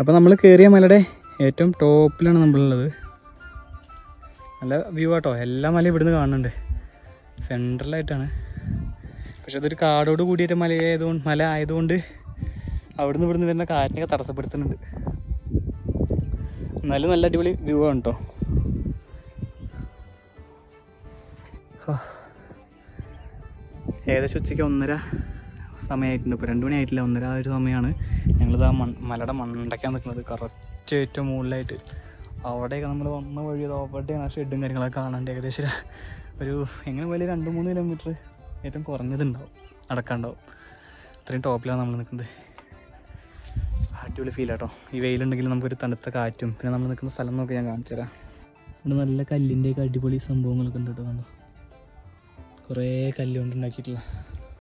അപ്പോൾ നമ്മൾ കയറിയ മലയുടെ ഏറ്റവും ടോപ്പിലാണ് നമ്മളുള്ളത്. നല്ല വ്യൂ ആട്ടോ. എല്ലാ മലയും ഇവിടുന്ന് കാണുന്നുണ്ട്. സെൻട്രലായിട്ടാണ് പക്ഷെ അതൊരു കാടോട് കൂടിയിട്ട് മലയായതുകൊണ്ട് മല ആയതുകൊണ്ട് അവിടുന്ന് ഇവിടുന്ന് വരുന്ന കാറ്റിനൊക്കെ തടസ്സപ്പെടുത്തുന്നുണ്ട്. നല്ല നല്ല അടിപൊളി വ്യൂ ആണ് കേട്ടോ ഏകദേശം ഉച്ചയ്ക്ക് ഒന്നര സമയമായിട്ടുണ്ട്. ഇപ്പോൾ രണ്ട് മണിയായിട്ടില്ല. ഒന്നര ആ ഒരു സമയമാണ്. ഞങ്ങളിത് ആ മൺ മലയുടെ മണ്ടയ്ക്കാൻ നിൽക്കുന്നത്. കറക്റ്റ് ഏറ്റവും മുകളിലായിട്ട്. അവിടെയൊക്കെ നമ്മൾ വന്ന വഴി അവിടെയാണ് ആ ഷെഡും കാര്യങ്ങളൊക്കെ കാണാണ്ട് ഏകദേശം ഒരു- എങ്ങനെ പോയാലും രണ്ട് മൂന്ന് കിലോമീറ്റർ ഏറ്റവും കുറഞ്ഞതുണ്ടാവും. നടക്കാണ്ടാവും. ഇത്രയും ടോപ്പിലാണ് നമ്മൾ നിൽക്കുന്നത്. അടിപൊളി ഫീൽ ആട്ടോ. ഈ വെയിലുണ്ടെങ്കിൽ നമുക്കൊരു തണുത്ത കാറ്റും പിന്നെ നമ്മൾ നിൽക്കുന്ന സ്ഥലം നോക്കി ഞാൻ കാണിച്ചു തരാം. ഇവിടെ നല്ല കല്ലിന്റെയൊക്കെ അടിപൊളി സംഭവങ്ങളൊക്കെ ഉണ്ട് കേട്ടോ. കണ്ടോ? കുറേ കല്ല് കൊണ്ട് ഉണ്ടാക്കിയിട്ടുള്ള